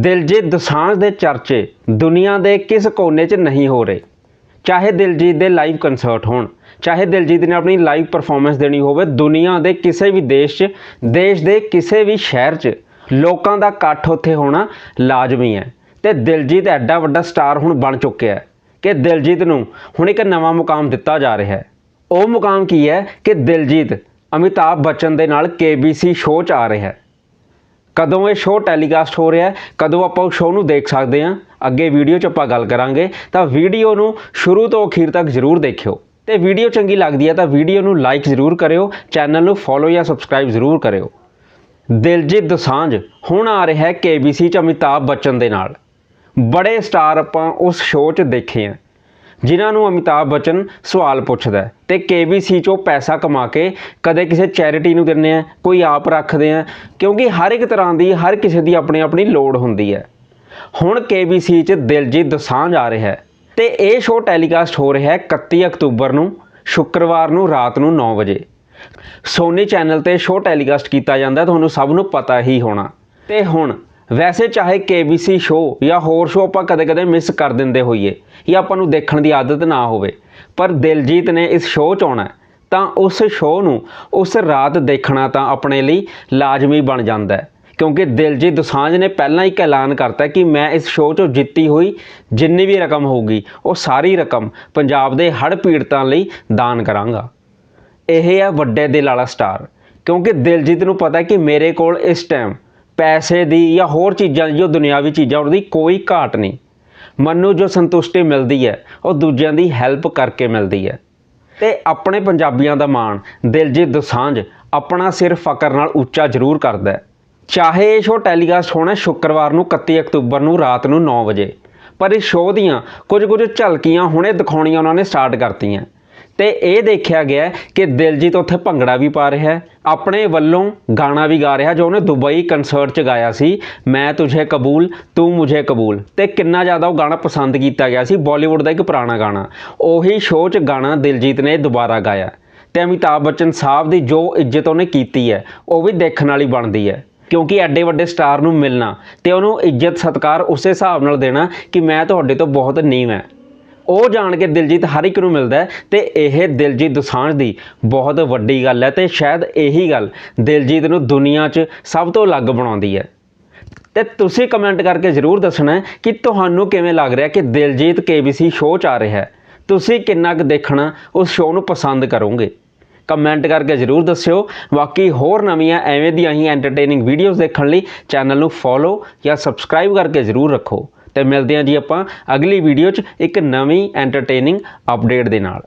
ਦਿਲਜੀਤ ਦੋਸਾਂਝ ਦੇ ਚਰਚੇ ਦੁਨੀਆ ਦੇ ਕਿਸ ਕੋਨੇ 'ਚ ਨਹੀਂ ਹੋ ਰਹੇ? ਚਾਹੇ ਦਿਲਜੀਤ ਦੇ ਲਾਈਵ ਕਨਸਰਟ ਹੋਣ, ਚਾਹੇ ਦਿਲਜੀਤ ਨੇ ਆਪਣੀ ਲਾਈਵ ਪਰਫਾਰਮੈਂਸ ਦੇਣੀ ਹੋਵੇ, ਦੁਨੀਆ ਦੇ ਕਿਸੇ ਵੀ ਦੇਸ਼ 'ਚ, ਦੇਸ਼ ਦੇ ਕਿਸੇ ਵੀ ਸ਼ਹਿਰ 'ਚ ਲੋਕਾਂ ਦਾ ਇਕੱਠ ਉੱਥੇ ਹੋਣਾ ਲਾਜ਼ਮੀ ਹੈ ਤੇ ਦਿਲਜੀਤ ਐਡਾ ਵੱਡਾ ਸਟਾਰ ਹੁਣ ਬਣ ਚੁੱਕਿਆ ਹੈ ਕਿ ਦਿਲਜੀਤ ਨੂੰ ਹੁਣ ਇੱਕ ਨਵਾਂ ਮੁਕਾਮ ਦਿੱਤਾ ਜਾ ਰਿਹਾ ਹੈ। ਉਹ ਮੁਕਾਮ ਕੀ ਹੈ ਕਿ ਦਿਲਜੀਤ, ਅਮਿਤਾਭ ਬੱਚਨ ਦੇ ਨਾਲ KBC ਸ਼ੋਅ 'ਚ ਆ ਰਿਹਾ ਹੈ। ਕਦੋਂ ਇਹ ਸ਼ੋਅ ਟੈਲੀਕਾਸਟ ਹੋ ਰਿਹਾ ਹੈ, ਕਦੋਂ ਆਪਾਂ ਉਸ ਸ਼ੋਅ ਨੂੰ ਦੇਖ ਸਕਦੇ ਹਾਂ, ਅੱਗੇ ਵੀਡੀਓ 'ਚ ਆਪਾਂ ਗੱਲ ਕਰਾਂਗੇ, ਤਾਂ ਵੀਡੀਓ ਨੂੰ ਸ਼ੁਰੂ ਤੋਂ ਅਖੀਰ ਤੱਕ ਜ਼ਰੂਰ ਦੇਖਿਓ। ਤੇ ਵੀਡੀਓ ਚੰਗੀ ਲੱਗਦੀ ਹੈ ਤਾਂ ਵੀਡੀਓ ਨੂੰ ਲਾਈਕ ਜ਼ਰੂਰ ਕਰਿਓ ਚੈਨਲ ਨੂੰ ਫੋਲੋ ਜਾਂ ਸਬਸਕ੍ਰਾਈਬ ਜ਼ਰੂਰ ਕਰਿਓ। ਦਿਲਜੀਤ ਦੋਸਾਂਝ, ਹੁਣ ਆ ਰਿਹਾ ਹੈ KBC 'ਚ ਅਮਿਤਾਭ ਬੱਚਨ ਦੇ ਨਾਲ। ਬੜੇ ਸਟਾਰ ਆਪਾਂ ਉਸ ਸ਼ੋਅ 'ਚ ਦੇਖੇ ਆ ਜਿਨ੍ਹਾਂ ਨੂੰ ਅਮਿਤਾਭ ਬੱਚਨ ਸਵਾਲ ਪੁੱਛਦਾ ਹੈ ਤੇ KBC 'ਚੋਂ ਪੈਸਾ ਕਮਾ ਕੇ ਕਦੇ ਕਿਸੇ ਚੈਰਿਟੀ ਨੂੰ ਦਿੰਦੇ ਆ, ਕੋਈ ਆਪ ਰੱਖਦੇ ਆ, ਕਿਉਂਕਿ ਹਰ ਇੱਕ ਤਰ੍ਹਾਂ ਦੀ, ਹਰ ਕਿਸੇ ਦੀ ਆਪਣੀ ਆਪਣੀ ਲੋੜ ਹੁੰਦੀ ਹੈ। ਹੁਣ KBC 'ਚ ਦਿਲਜੀਤ ਦੋਸਾਂਝ ਆ ਰਿਹਾ ਹੈ ਤੇ ਇਹ ਸ਼ੋਅ ਟੈਲੀਕਾਸਟ ਹੋ ਰਿਹਾ ਹੈ 31 ਅਕਤੂਬਰ ਨੂੰ, ਸ਼ੁੱਕਰਵਾਰ ਨੂੰ ਰਾਤ ਨੂੰ 9 ਵਜੇ। ਸੋਨੀ ਚੈਨਲ ਤੇ ਸ਼ੋਅ ਟੈਲੀਕਾਸਟ ਕੀਤਾ ਜਾਂਦਾ ਤੁਹਾਨੂੰ ਸਭ ਨੂੰ ਪਤਾ ਹੀ ਹੋਣਾ। ਤੇ ਹੁਣ ਵੈਸੇ ਚਾਹੇ KBC ਸ਼ੋਅ ਜਾਂ ਹੋਰ ਸ਼ੋਅ ਆਪਾਂ ਕਦੇ-ਕਦੇ ਮਿਸ ਕਰ ਦਿੰਦੇ ਹੋਈਏ, ਜਾਂ ਆਪਾਂ ਨੂੰ ਦੇਖਣ ਦੀ ਆਦਤ ਨਾ ਹੋਵੇ, ਪਰ ਦਿਲਜੀਤ ਨੇ ਇਸ ਸ਼ੋਅ 'ਚ ਆਉਣਾ ਤਾਂ ਉਸ ਸ਼ੋਅ ਨੂੰ ਉਸ ਰਾਤ ਦੇਖਣਾ ਤਾਂ ਆਪਣੇ ਲਈ ਲਾਜ਼ਮੀ ਬਣ ਜਾਂਦਾ ਹੈ, ਕਿਉਂਕਿ ਦਿਲਜੀਤ ਦੋਸਾਂਝ ਨੇ ਪਹਿਲਾਂ ਇੱਕ ਐਲਾਨ ਕਰਤਾ ਕਿ ਮੈਂ ਇਸ ਸ਼ੋਅ 'ਚੋਂ ਜਿੱਤੀ ਹੋਈ ਜਿੰਨੀ ਵੀ ਰਕਮ ਹੋਊਗੀ, ਉਹ ਸਾਰੀ ਰਕਮ ਪੰਜਾਬ ਦੇ ਹੜ੍ਹ ਪੀੜਤਾਂ ਲਈ ਦਾਨ ਕਰਾਂਗਾ। ਇਹ ਹੈ ਵੱਡੇ ਦਿਲ ਵਾਲਾ ਸਟਾਰ ਕਿਉਂਕਿ ਦਿਲਜੀਤ ਨੂੰ ਪਤਾ ਕਿ ਮੇਰੇ ਕੋਲ ਇਸ ਟਾਈਮ ਪੈਸੇ ਦੀ ਜਾਂ ਹੋਰ ਚੀਜ਼ਾਂ ਦੀ, ਜੋ ਦੁਨਿਆਵੀ ਚੀਜ਼ਾਂ, ਉਹਦੀ ਕੋਈ ਘਾਟ ਨਹੀਂ। ਮੈਨੂੰ ਜੋ ਸੰਤੁਸ਼ਟੀ ਮਿਲਦੀ ਹੈ, ਉਹ ਦੂਜਿਆਂ ਦੀ ਹੈਲਪ ਕਰਕੇ ਮਿਲਦੀ ਹੈ। ਤੇ ਆਪਣੇ ਪੰਜਾਬੀਆਂ ਦਾ ਮਾਣ ਦਿਲਜੀਤ ਦੋਸਾਂਝ ਆਪਣਾ ਸਿਰ ਫਕਰ ਨਾਲ ਉੱਚਾ ਜ਼ਰੂਰ ਕਰਦਾ ਹੈ। ਚਾਹੇ ਇਹ ਸ਼ੋਅ ਟੈਲੀਕਾਸਟ ਹੋਣਾ ਸ਼ੁੱਕਰਵਾਰ ਨੂੰ 31 ਅਕਤੂਬਰ ਨੂੰ ਰਾਤ ਨੂੰ 9 ਵਜੇ, ਪਰ ਇਸ ਸ਼ੋਅ ਦੀਆਂ ਕੁਝ ਕੁਝ ਝਲਕੀਆਂ ਹੁਣੇ ਦਿਖਾਉਣੀਆਂ ਉਹਨਾਂ ਨੇ ਸਟਾਰਟ ਕਰਤੀਆਂ। ਤੇ ਇਹ ਦੇਖਿਆ ਗਿਆ ਕਿ ਦਿਲਜੀਤ ਉੱਥੇ ਭੰਗੜਾ ਵੀ ਪਾ ਰਿਹਾ ਹੈ, ਆਪਣੇ ਵੱਲੋਂ ਗਾਣਾ ਵੀ ਗਾ ਰਿਹਾ ਜੋ ਉਹਨੇ ਦੁਬਈ ਕਨਸਰਟ 'ਚ ਗਾਇਆ ਸੀ, ਮੈਂ ਤੁਝੇ ਕਬੂਲ, ਤੂੰ ਮੁਝੇ ਕਬੂਲ। ਤੇ ਕਿੰਨਾ ਜ਼ਿਆਦਾ ਉਹ ਗਾਣਾ ਪਸੰਦ ਕੀਤਾ ਗਿਆ ਸੀ, ਬਾਲੀਵੁੱਡ ਦਾ ਇੱਕ ਪੁਰਾਣਾ ਗਾਣਾ। ਉਹੀ ਸ਼ੋਅ 'ਚ ਗਾਣਾ ਦਿਲਜੀਤ ਨੇ ਦੁਬਾਰਾ ਗਾਇਆ। ਤੇ ਅਮਿਤਾਭ ਬੱਚਨ ਸਾਹਿਬ ਦੀ ਜੋ ਇੱਜ਼ਤ ਉਹਨੇ ਕੀਤੀ ਹੈ, ਉਹ ਵੀ ਦੇਖਣ ਵਾਲੀ ਬਣਦੀ ਹੈ। ਕਿਉਂਕਿ ਐਡੇ ਵੱਡੇ ਸਟਾਰ ਨੂੰ ਮਿਲਣਾ ਤੇ ਉਹਨੂੰ ਇੱਜ਼ਤ ਸਤਿਕਾਰ ਉਸੇ ਹਿਸਾਬ ਨਾਲ ਦੇਣਾ ਕਿ ਮੈਂ ਤੁਹਾਡੇ ਤੋਂ ਬਹੁਤ ਨੀਵਾਂ ਹੈ। ਉਹ ਜਾਣ ਕੇ ਦਿਲਜੀਤ ਹਰ ਇੱਕ ਨੂੰ ਮਿਲਦਾ ਹੈ ਤੇ ਇਹ ਦਿਲਜੀਤ ਦੁਸਾਂਝ ਦੀ ਬਹੁਤ ਵੱਡੀ ਗੱਲ ਹੈ ਤੇ ਸ਼ਾਇਦ ਇਹੀ ਗੱਲ ਦਿਲਜੀਤ ਨੂੰ ਦੁਨੀਆ 'ਚ ਸਭ ਤੋਂ ਅਲੱਗ ਬਣਾਉਂਦੀ ਹੈ। ਤੇ ਤੁਸੀਂ ਕਮੈਂਟ ਕਰਕੇ ਜ਼ਰੂਰ ਦੱਸਣਾ ਕਿ ਤੁਹਾਨੂੰ ਕਿਵੇਂ ਲੱਗ ਰਿਹਾ ਕਿ ਦਿਲਜੀਤ KBC ਸ਼ੋਅ 'ਚ ਆ ਰਿਹਾ ਹੈ। ਤੁਸੀਂ ਕਿੰਨਾ ਕੁ ਦੇਖਣਾ, ਉਸ ਸ਼ੋਅ ਨੂੰ ਪਸੰਦ ਕਰੋਗੇ। ਕਮੈਂਟ ਕਰਕੇ ਜ਼ਰੂਰ ਦੱਸਿਓ। ਬਾਕੀ ਹੋਰ ਨਵੀਆਂ ਐਵੇਂ ਦੀਆਂ ਹੀ ਐਂਟਰਟੇਨਿੰਗ ਵੀਡੀਓਜ਼ ਦੇਖਣ ਲਈ ਚੈਨਲ ਨੂੰ ਫੋਲੋ ਜਾਂ ਸਬਸਕ੍ਰਾਈਬ ਕਰਕੇ ਜ਼ਰੂਰ ਰੱਖੋ। ਤੇ ਮਿਲਦੇ ਹਾਂ ਜੀ ਆਪਾਂ ਅਗਲੀ ਵੀਡੀਓ 'ਚ ਇੱਕ ਨਵੀਂ ਐਂਟਰਟੇਨਿੰਗ ਅਪਡੇਟ ਦੇ ਨਾਲ।